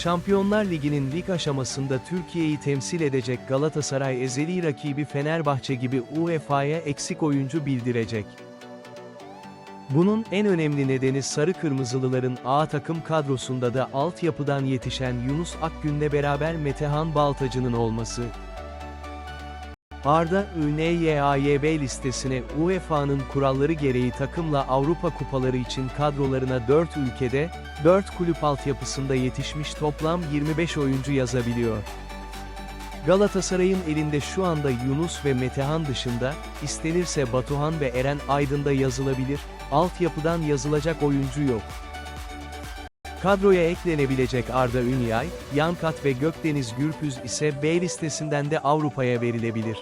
Şampiyonlar Ligi'nin lig aşamasında Türkiye'yi temsil edecek Galatasaray ezeli rakibi Fenerbahçe gibi UEFA'ya eksik oyuncu bildirecek. Bunun en önemli nedeni sarı kırmızılıların A takım kadrosunda da altyapıdan yetişen Yunus Akgün'le beraber Metehan Baltacı'nın olması. Arda, ÜNYAYB listesine UEFA'nın kuralları gereği takımla Avrupa kupaları için kadrolarına 4 ülkede, 4 kulüp altyapısında yetişmiş toplam 25 oyuncu yazabiliyor. Galatasaray'ın elinde şu anda Yunus ve Metehan dışında, istenirse Batuhan ve Eren Aydın'da yazılabilir, altyapıdan yazılacak oyuncu yok. Kadroya eklenebilecek Arda Ünyay, Yankat ve Gökdeniz Gürpüz ise B listesinden de Avrupa'ya verilebilir.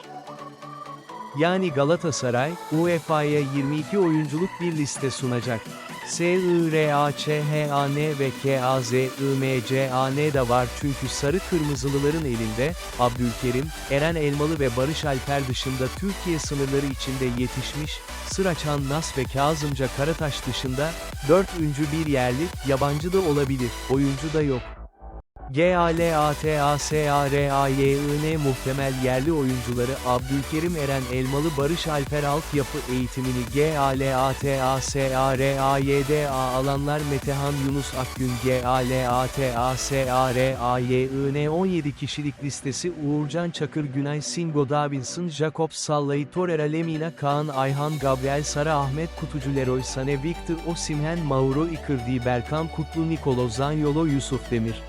Yani Galatasaray, UEFA'ya 22 oyunculuk bir liste sunacak. S-I-R-A-Ç-H-A-N ve K-A-Z-I-M-C-A-N de var çünkü sarı kırmızılıların elinde, Abdülkerim, Eren Elmalı ve Barış Alper dışında Türkiye sınırları içinde yetişmiş, Sıraçan Nas ve Kazımca Karataş dışında, 4 üncü bir yerli, yabancı da olabilir, oyuncu da yok. G-A-L-A-T-A-S-A-R-A-Y-I-N muhtemel yerli oyuncuları Abdülkerim Eren Elmalı Barış Alper altyapı eğitimini G-A-L-A-T-A-S-A-R-A-Y-D-A alanlar Metehan Yunus Akgün G-A-L-A-T-A-S-A-R-A-Y-I-N 17 kişilik listesi Uğurcan Çakır Günay Singo Davinson Jacob Sallai Torreira Lemina Kaan Ayhan Gabriel Sara Ahmet Kutucu Leroy Sané Victor Osimhen Mauro Icardi Berkan Kutlu Nikolo Zaniolo Yusuf Demir